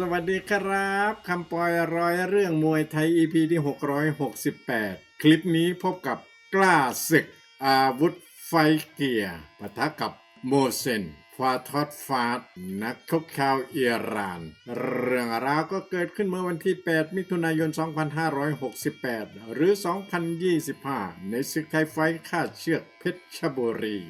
สวัสดีครับคำปอยร้อยเรื่องมวยไทย EP ที่ 668 คลิปนี้พบกับกล้าศึกอาวุธไฟเกียร์ปะทะกับโมเซนฟาทอดฟาดนักชกชาวอิหร่าน เรื่องราวก็เกิดขึ้นเมื่อวันที่ 8 มิถุนายน 2568 หรือ 2025 ในศึกไทยไฟท์คาเชือกเพชรบุรี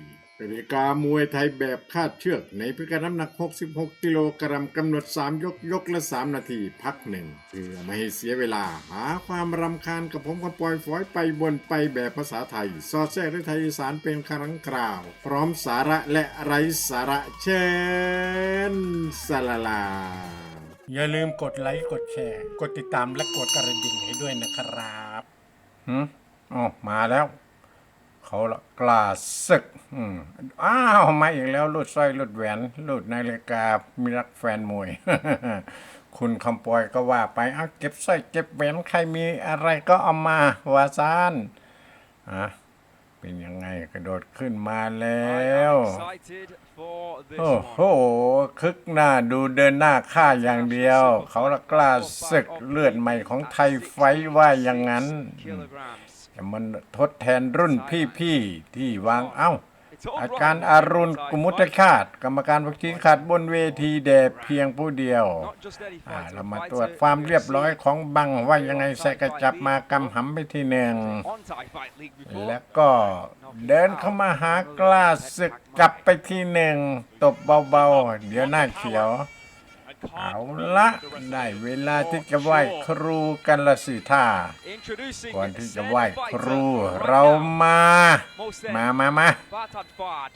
กติกามวยไทยแบบคาดเชือกในพิกัดน้ำหนัก 66 กิโลกรัมกำหนด 3 ยกยกละ 3 นาทีพักหนึ่งเพื่อไม่ให้เสียเวลา หาความรำคาญกับผมกับปล่อยฝอยไปบนไปแบบภาษาไทยสอดแทรกด้วยไทยอีสานเป็นครั้งคราว พร้อมสาระและไร้สาระเชิญสลาลา อย่าลืมกดไลค์กดแชร์ กดติดตามและกดกระดิ่งให้ด้วยนะครับหืมอ๋อมาแล้ว เขาละกล้าศึกอืมอ้าวมาอีกแล้วลุดสร้อยลุดแหวนลุดนาฬิกามีรักแฟนมวย คุณคำปอยก็ว่าไปเอาเก็บสร้อยเก็บแหวนใครมีอะไรก็เอามาวาซานอะเป็นยังไงกระโดดขึ้นมาแล้ว excited for this โอ้โห one. คึกหน้าดูเดินหน้าฆ่าอย่างเดียว เขาละกล้าศึกเลือดใหม่ของไทยไฟท์ว่าอย่างนั้น Kilograms. จะ มันทดแทนรุ่นพี่ๆที่วางเอ้า It's all อา right จารย์อารุณกุมุตชาติกรรมการผู้ชี้ขาดบนเวทีแด่เพียงผู้เดียว Not just any อ่า fighter, เรา a มา fighter ตรวจความเรียบร้อย who's ของบังว่ายังไงใส่กระจับมากำหำไปทีหนึ่ง on Thai Fight League before. แล้วก็เดินเข้ามาหากล้าศึกกลับไปทีหนึ่งตบเบาๆ เดี๋ยวหน้าเขียว เอาละได้เวลาที่จะไหว้ครูกันละสิท่า Introducing ก่อนที่จะ said ไหว้ค fighter รู right เรา now. มา Mohsen มา มามา Fatad Fad.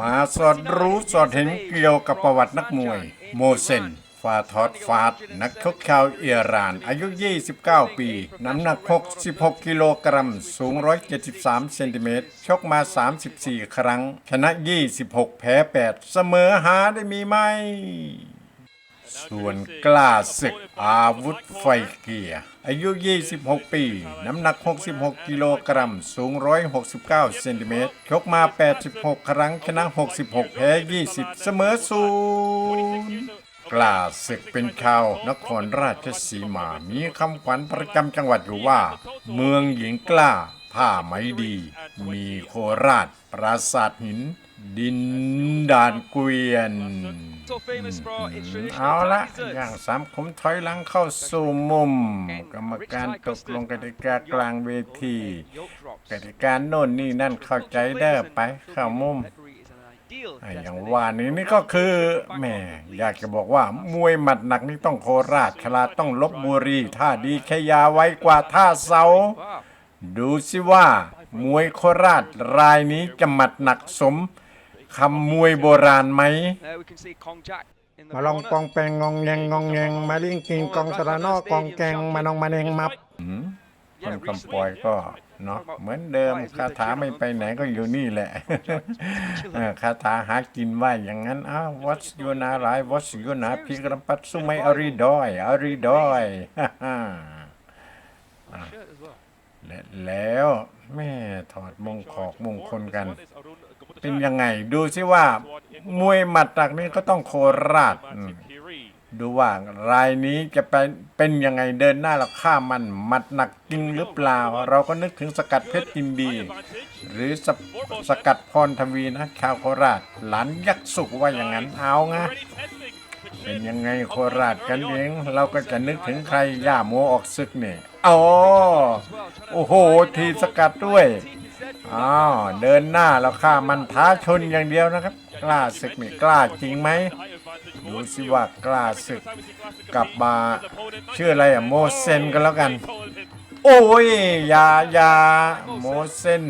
มาสอดรู้สอดเห็นเกี่ยวกับประวัตินักมวย โมเซนฟาทอดฟาดนักชกชาวอิหร่าน อายุ 29 ปี น้ำหนัก 66 กิโลกรัม สูง 173 เซนติเมตร ชกมา 34 ครั้ง ชนะ 26 แพ้ 8 เสมอหาได้มีไหม ส่วนกล้าศึกอาวุธไฟเกียร์ อายุ 26 ปี น้ำหนัก 66 กิโลกรัม สูง 169 เซนติเมตร ชกมา 86 ครั้ง ชนะ 66 แพ้ 20 เสมอศูนย์กล้าศึกเป็นชาวนครราชสีมา มีคำขวัญประจำจังหวัดอยู่ว่า เมืองหญิงกล้าผ้าไหมดี มีโคราช ปราสาทหิน ดินดานเกวียน So famous for its เอา traditional ละ Thai อย่าง desserts. สามขุมถอยหลังเข้าสู่มุม กรรมการตกลงกติกากลางเวที Yolk drops. กติกาโน่นนี่นั่นเข้าใจเด้อไปเข้ามุม Referee is an ideal ไอ้อย่าง destination. ว่านี้นี่ก็คือแหม่อยากจะบอกว่ามวยหมัดหนักนี่ต้องโคราชชลาต้องลบบุรีท่าดีแค่ยาไว้กว่าท่าเสา Wow. ดูสิว่า มวยโคราชรายนี้จะหมัดหนักสม คำมวยโบราณไหม There we can see Kong Jack in the มาลอง corner. กองแปงงองแงงงองแงงมาลิงกิงกองสระนอกองแกงมานองมาเนงมับคนคำปอยก็เนาะเหมือนเดิมคาถาไม่ไปไหนก็อยู่นี่แหละเออคาถาหากินว่าอย่างนั้นอ้าววัดยูนาไรวัดยูนาพิกรปัตสุไมอริดอยอริดอย Shirt as well. และแล้วแม่ถอดมงขอกมงคลกัน เป็นยังไง ดูสิว่ามวยหมัดหนักนี้ก็ต้องโคราชอืมดูว่ารายนี้จะเป็นเป็นยังไงเดินหน้าเราฆ่ามันหมัดหนักจริงหรือเปล่า เราก็นึกถึงสกัดเพชรยินดี หรือสสกัดพรทวีนะชาวโคราช หลานยักษ์สุกว่าอย่างนั้นเอาไงเป็นยังไงโคราชกันเอง เราก็จะนึกถึงใครย่าโมออกศึกเนี่ยอ๋อโอ้โห ทีสกัดด้วย อ้าวเดินหน้าแล้วฆ่ามันท้าชนอย่างเดียวนะครับ กล้าศึกนี่กล้าจริงไหมดูสิว่ากล้าศึกกลับมาชื่ออะไรอะโมเซนกันแล้วกัน โอ้ยยายาโมเซน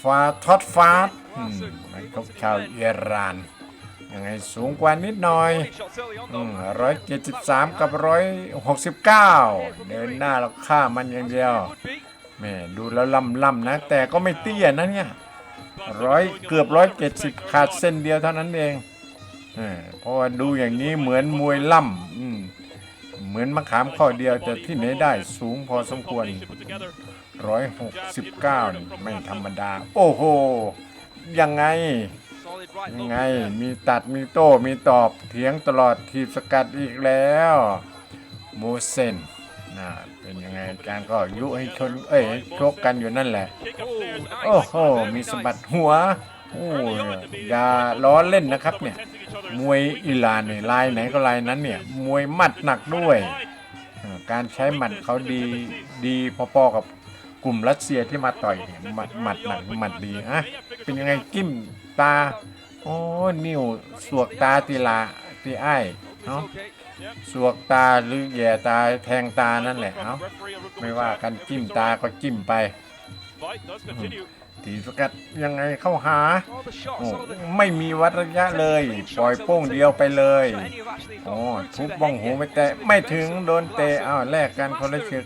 ฟาทอดฟาดอืมมันก็ชาวอิหร่านยังไงสูงกว่านิดหน่อยอืมร้อยเจ็ดสิบสามกับร้อยหกสิบเก้าเดินหน้าแล้วฆ่ามันอย่างเดียว แม่ดูแล้วล่ำล่ำๆนะ แต่ก็ไม่เตี้ยนะเนี่ยร้อยเกือบร้อยเจ็ดสิบขาดเส้นเดียวเท่านั้นเองเออเพราะว่าดูอย่างนี้เหมือนมวยล่ำเหมือนมะขามข้อเดียวแต่ที่ไหนได้สูงพอสมควรร้อยหกสิบเก้าไม่ธรรมดา โอ้โห ยังไงยังไงมีตัดมีโต้มีตอบเถียงตลอดทีบสกัดอีกแล้ว โมเซนนะ เป็นยังไงอาจารย์ก็ยุให้ชน เอ้ยให้ชกกันอยู่นั่นแหละ โอ้โห มีสะบัดหัว โอ้ยอย่าล้อเล่นนะครับเนี่ย มวยอิหร่านเนี่ยลายไหนก็ลายนั้นเนี่ย มวยหมัดหนักด้วยอ่าการใช้หมัดเขาดี ดีพอๆกับกลุ่มรัสเซียที่มาต่อยเนี่ยหมัดหมัดหนักหมัดดีอะเป็นยังไงกิ้มตา โอ้ นิ้วสวกตาตีลาตีไอ้ายเนาะ สวกตาหรือแย่ตาแทงตานั่นแหละเนาะไม่ว่ากันจิ้มตาก็จิ้มไปตีสกัดยังไงเข้าหาโอ้ไม่มีวัดระยะเลย ปล่อยโป้งเดียวไปเลยโอ้ทุบบ้องหูไม่แตะไม่ถึงโดนเตะอ้าวแลกกันคนละชึก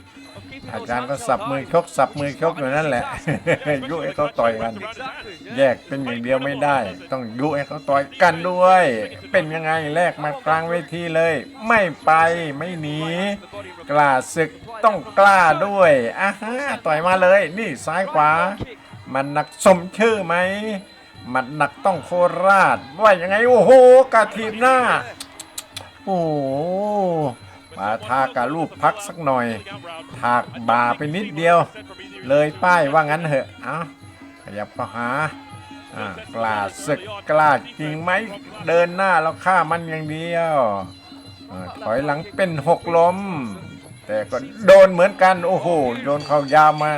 อาจารย์ก็สับมือชกสับมือชกอยู่นั่นแหละ ยุให้เขาต่อยกัน แยกเป็นอย่างเดียวไม่ได้ ต้องยุให้เขาต่อยกันด้วย เป็นยังไงแลกมากลางเวทีเลย ไม่ไปไม่หนีกล้าศึกต้องกล้าด้วยอะฮะต่อยมาเลย นี่ซ้ายขวา มันหนักสมชื่อไหมมันหนักต้องโคราชว่ายังไงโอ้โหกาทีมหน้า โอ้ มาทากาลูกพักสักหน่อย ถากบาไปนิดเดียว เลยป้ายว่างั้นเหอะ เอาขยับเข้าหากล้าศึกกล้าจริงไหม เดินหน้าแล้วฆ่ามันอย่างเดียวถอยหลังเป็นหกล้ม แต่ก็โดนเหมือนกัน โอ้โห โดนเขายาวมา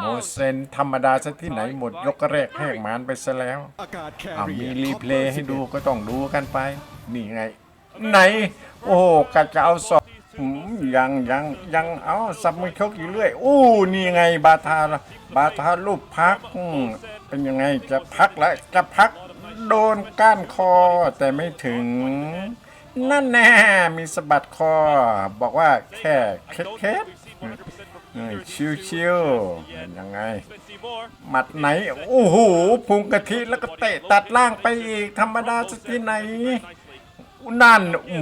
โมเซนธรรมดาซะที่ไหนหมดยกแรกแหกหมานไปซะแล้วมีรีเพลย์ให้ดูก็ต้องดูกันไป นี่ไง ไหน โอ้โหกะจะเอาสอบยังยังยังเอาสับมือชกอยู่เรื่อยอู้นี่ไงบาทาบาทาลูกพักเป็นยังไงจะพักแล้วจะพักโดนก้านคอแต่ไม่ถึง นั่นแน่มีสะบัดคอ บอกว่าแค่เคล็ดเคล็ดเอ้ยชิวเป็นยังไง หมัดไหน โอ้โหพุงกะทิแล้วก็เตะตัดล่างไปอีกธรรมดาสักที่ไหน นั่นอื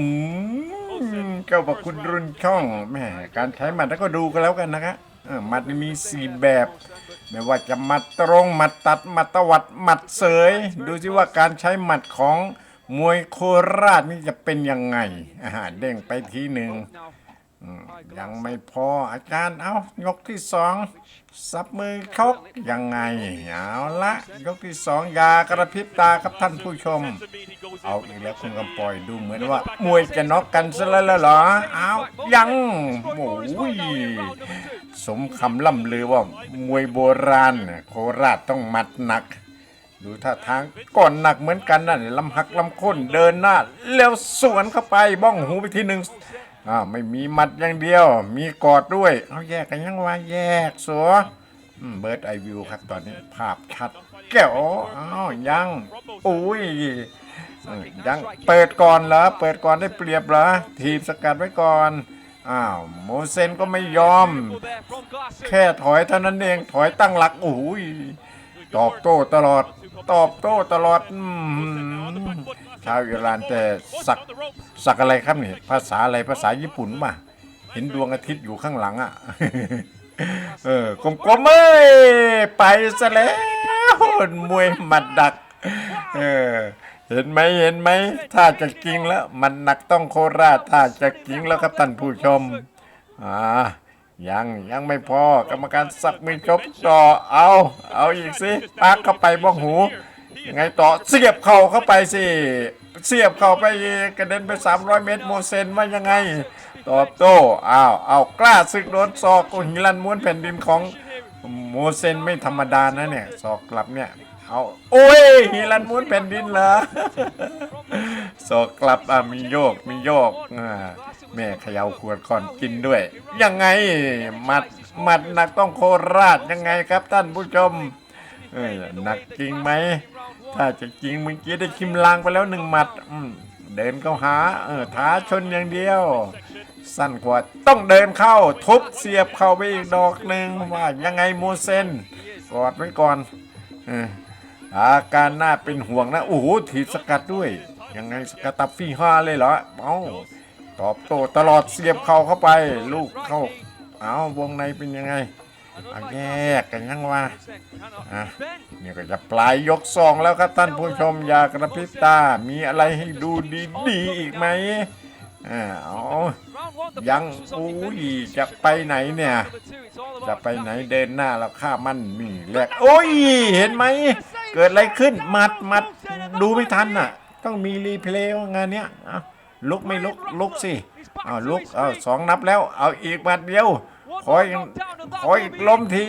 มเจ้าบอกคุณรุนช่องแหมการใช้หมัดแล้วก็ดูกันแล้วกันนะครับเออหมัดนี่มีสี่แบบ ไม่ว่าจะหมัดตรงหมัดตัดหมัดตวัดหมัดเสย ดูสิว่าการใช้หมัดของมวยโคราชนี่จะเป็นยังไงอ่าเด้งไปทีหนึ่งอืม ยังไม่พออาจารย์เอายกที่สองสับมือชกยังไงเอาละยกที่สองยากระพริบตาครับท่านผู้ชม เอาอีกแล้วคุณกำปอยดูเหมือนว่า มวยจะน็อกกันซะแล้วเหรอเอายังโอ้ยสมคำล่ำลือว่ามวยโบราณโคราชต้องมัดหนักดูท่าทางก่อนหนักเหมือนกันนั่นลำหักลำค้นเดินหน้า แล้วสวนเข้าไปบ้องหูไปทีหนึ่ง อ่าไม่มีมัดอย่างเดียว มีกอดด้วยเอาแยกกันยังว่าแยกสัวเบิร์ดไอวิวครับตอนนี้ภาพชัด แก้วอ้าวยังอุ้ยยังเปิดก่อนเหรอเปิดก่อนได้เปรียบเหรอทีมสกัดไว้ก่อนอ้าวโมเซนก็ไม่ยอม แค่ถอยเท่านั้นเองถอยตั้งหลักโอ้ยตอบโต้ตลอด ตอบโต้ตลอดอ ชาวอิหร่านแต่สักสักอะไรครับนี่ภาษาอะไรภาษาญี่ปุ่นป่ะเห็นดวงอาทิตย์อยู่ข้างหลังอะเออกลมๆเอ้ยไปซะแล้วมวยหมัดดัก เออเห็นไหมเห็นไหมถ้าจะจริงแล้ว มันหนักต้องโคราชถ้าจะจริงแล้วครับท่านผู้ชมอ่ายังยังไม่พอกรรมการสักมือจบต่อเอา เอาอีกสิปักเข้าไปบ้องหูยัง ไงต่อเสียบเข่าเข้าไปสิ เสียบเข่าไปอีกกระเด็นไป 300 เมตรโมเซนว่ายังไง ตอบโต้อ้าวเอากล้าศึกโดนศอกโกหิรันม้วนแผ่นดินของโมเซนไม่ธรรมดานะเนี่ยศอกกลับเนี่ยเอาโอ้ยฮิรันม้วนแผ่นดินเหรอศอกกลับอะมีโยกมีโยกอ่าแม่เขย่าขวดก่อนกินด้วย ยังไงหมัดหมัดหนักต้องโคราชยังไงครับท่านผู้ชมเอ้ยหนักจริงไหม ถ้าจะจริงเมื่อกี้ได้คิมลางไปแล้วหนึ่งหมัดมเดินเข้าหาเออท้าชนอย่างเดียว สั้นกว่าต้องเดินเข้าทุบเสียบเข้าไปอีกดอกหนึ่งว่ายังไงโมเซนกอดไว้ก่อนอาการน่าเป็นห่วงนะโอ้โหถีบสกัดด้วย ยังไงสกัดตับฟี่ห้าเลยเหรอเอาตอบโต้ตลอดเสียบเข่าเข้าไป ลูกเข้าเอาวงในเป็นยังไง อาแยกกันยังวะอะนี่ก็จะปลายยกสองแล้วครับท่านผู้ชมอย่ากระพริบตา มีอะไรให้ดูดีๆอีกไหมอ่าเอยังอุ้ยจะไปไหนเนี่ย จะไปไหนเดินหน้าแล้วข้ามันนี่แหลกโอ้ย เห็นไหม เกิดอะไรขึ้นมัดมัดดูไม่ทันน่ะ ต้องมีรีเพลย์งานเนี้ยเอาลุกไม่ลุกลุกสิเอาลุกเอาสองนับแล้ว เอาอีกมัดเดียวขออี กขออีกล้มที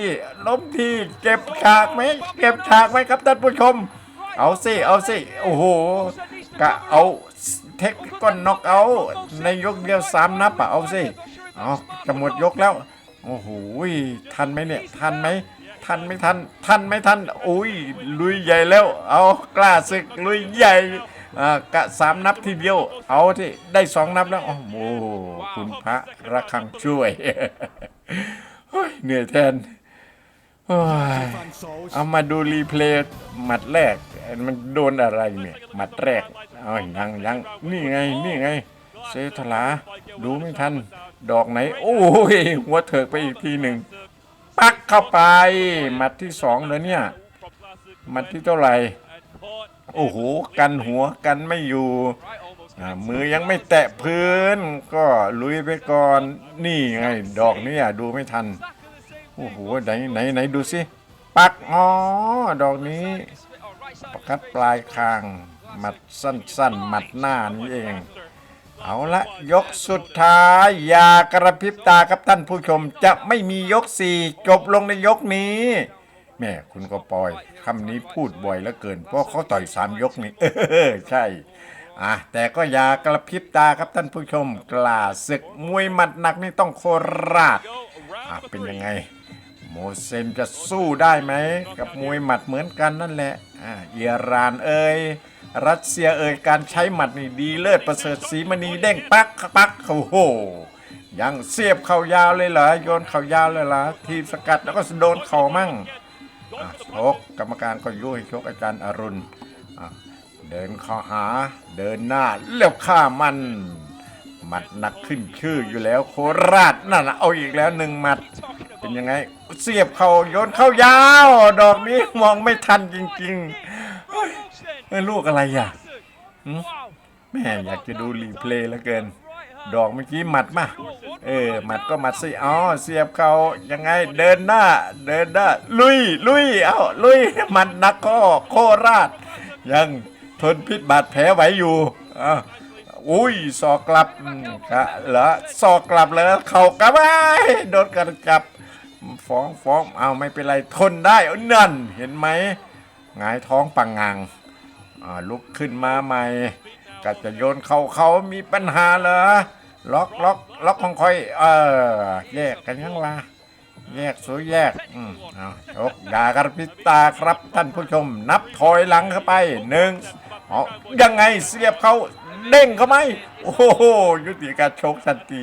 ล้มทีเก็บฉากไหมเก็บฉากไหมครับท่านผู้ชม เอาสิเอาสิโอ้โหกะเอาเทคก้อนน็อกเอาในยกเดียวสามนับอะเอาสิเอาจะหมดยกแล้วโอ้โหทันไหมเนี่ยทันไหมทันไม่ทันทันไม่ทันอุ้ยลุยใหญ่แล้ว เอากล้าศึกลุยใหญ่อ่ากะสามนับทีเดียว เอาที่ได้สองนับแล้ว โอ้โหคุณพระระคังช่วย เหนื่อยแทนเอามาดูรีเพลย์หมัดแรก มันโดนอะไรเนี่ยหมัดแรกเอายังยังนี่ไงนี่ไง เซทลาดูไม่ทัน ดอกไหน โอ้ยหัวเถิกไปอีกทีหนึ่งปักเข้าไปหมัดที่สองเลยเนี่ยหมัดที่เท่าไหร่โอ้โห กันหัวกันไม่อยู่ อ่ามือยังไม่แตะพื้น ก็ลุยไปก่อนนี่ไง ดอกนี่ยดูไม่ทันโอ้โหไหนไหนไหนดูสิปักอ๋อดอกนี้ประคัดปลายคาง หมัดสั้นๆ หมัดหน้านี่เอง เอาละยกสุดท้ายอย่ากระพริบตาครับท่านผู้ชมจะไม่มียกสี่จบลงในยกนี้แม่คุณก็ปล่อยคำนี้พูดบ่อยเหลือเกิน เพราะเขาต่อยสามยกนี่เออใช่ อะแต่ก็อย่ากระพริบตาครับท่านผู้ชม กล้าศึกมวยหมัดหนักนี่ต้องโคราชอะเป็นยังไง โมเซนจะสู้ได้ไหม กับมวยหมัดเหมือนกันนั่นแหละอ่าอิหร่านเอ่ยรัสเซียเอ่ยการใช้หมัดนี่ดีเลิศประเสริฐสีมณีเด้งปักปักโอ้โหยังเสียบเข่ายาวเลยเหรอโยนเข่ายาวเลยเหรอทีสกัดแล้วก็โดนเข่ามั่งอะชกกรรมการก็ยุให้ชกอาจารย์อรุณอะ เดินเข้าหา เดินหน้าแล้วฆ่ามัน หมัดหนักขึ้นชื่ออยู่แล้วโคราชนั่นนะเอาอีกแล้วหนึ่งหมัด เป็นยังไง เสียบเขาโยนเข้ายาว ดอกนี้มองไม่ทันจริงๆเฮ้ยเอ้ยลูกอะไรอะหืมแม่อยากจะดูรีเพลย์แล้วเกิน ดอกเมื่อกี้หมัดมาเออหมัดก็หมัดสิอ๋อเสียบเขายังไงเดินหน้า เดินหน้า ลุยลุยเอ้าลุยหมัดหนักก็โคราชยัง ทนพิษบาดแผลไหวอยู่อะอุ้ยสอกกลับอืมกะเหรอสอกกลับเลยเข่ากลับไปโดนกระจับ ฟ้องฟ้องเอาไม่เป็นไรทนได้เอานั่นเห็นไหมหงายท้องปังงังอ่าลุกขึ้นมาใหม่ก็จะโยนเขาเขามีปัญหาเหรอล็อกล็อกล็อกของคอย เออ แยกกันยังวะแยกสวยแยกอืมเอาชกดากระพริบตาครับท่านผู้ชม นับถอยหลังเข้าไปหนึ่ง เอยังไงเสียบเขาเด้งเขาไหมโอ้โหยุติการชกทันที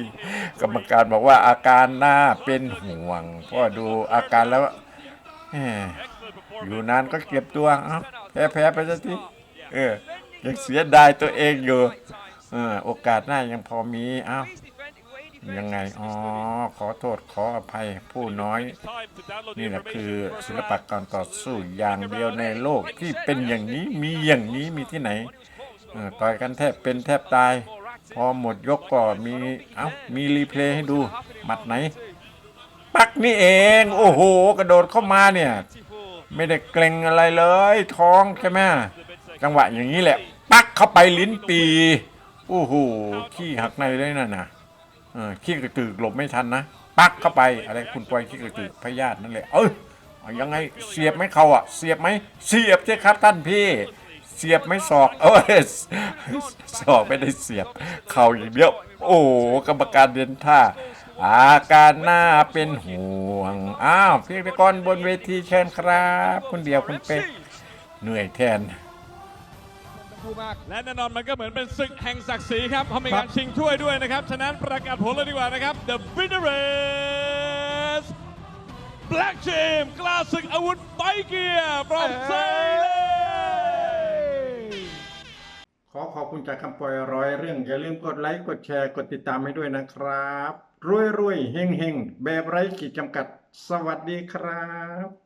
กรรมการบอกว่าอาการหน้าเป็นห่วงก็ดูอาการแล้วอยู่นานก็เก็บตัวแพ้แพ้ไปสักทีเออยังเสียดายตัวเองอยู่โอกาสหน้ายังพอมีอ้าว ยังไง อ๋อ ขอโทษขออภัยผู้น้อย นี่แหละคือศิลปะการต่อสู้อย่างเดียวในโลกที่เป็นอย่างนี้มีอย่างนี้มีที่ไหนต่อยกันแทบเป็นแทบตาย พอหมดยกก็มีเอ้ามีรีเพลย์ให้ดูหมัดไหน ปักนี่เอง โอ้โห กระโดดเข้ามาเนี่ย ไม่ได้เกรงอะไรเลย ท้องใช่ไหมจังหวะอย่างนี้แหละ ปักเข้าไปลิ้นปี โอ้โห ขี้หักในเลยนั่นนะ ขี้กระตือหลบไม่ทันนะปักเข้าไปอะไรคุณปล่อยขี้กระตือพยาธินั่นแหละเอ้ยยังไงเสียบไหมเขาอะ เสียบไหมเสียบใช่ครับท่านพี่ เสียบไม่ศอกเอ้ยศอกไม่ได้เสียบ เข่าอย่างเดียว โอ้กรรมการเดินท่า อาการหน่าเป็นห่วงอ้าวพิธีกรบนเวทีเชิญครับคุณเดียวคุณเป๊กเหนื่อยแทน และแน่นอนมันก็เหมือนเป็นศึกแห่งศักดิ์ศรีครับเพราะมีการชิงถ้วยด้วยนะครับ ฉะนั้นประกาศผลเลยดีกว่านะครับ The winner is Black Team กล้าศึกอาวุธไฟเกียร์ from Thailand ขอขอบคุณจากคำปล่อยร้อยเรื่อง อย่าลืมกดไลค์กดแชร์กดติดตามให้ด้วยนะครับ รวยรวยเฮงเฮงแบบไร้ขีดจำกัด สวัสดีครับ